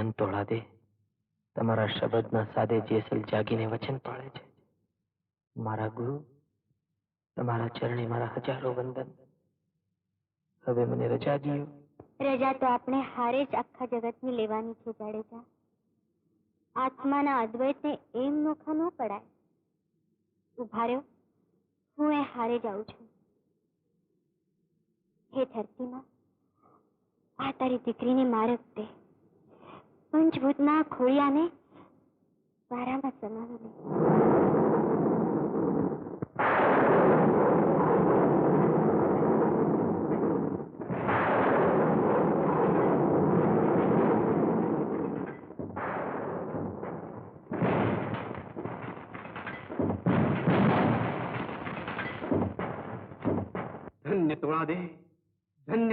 ધન તોડા દે. તમારા શબ્દના સાદે જેસલ જાગીને વચન પાળે છે. મારા ગુરુ, તમારા ચરણે મારા હજારો વંદન. હવે મને રજા દીયો. રજા તો આપણે હારે જ આખા જગતની લેવાની છે, જાડેજા. આત્માના અદ્વૈતને એમ નોખા ન પડાય. ઊભા રહ્યો. હું એ હારે જાઉં છું. હે ધરતીમાં, આ તારી દીકરીને મારક દે. પંચભૂતના ખોળિયાને વારામાં સમાવી લે ધન્ય તોળા દે ધન્ય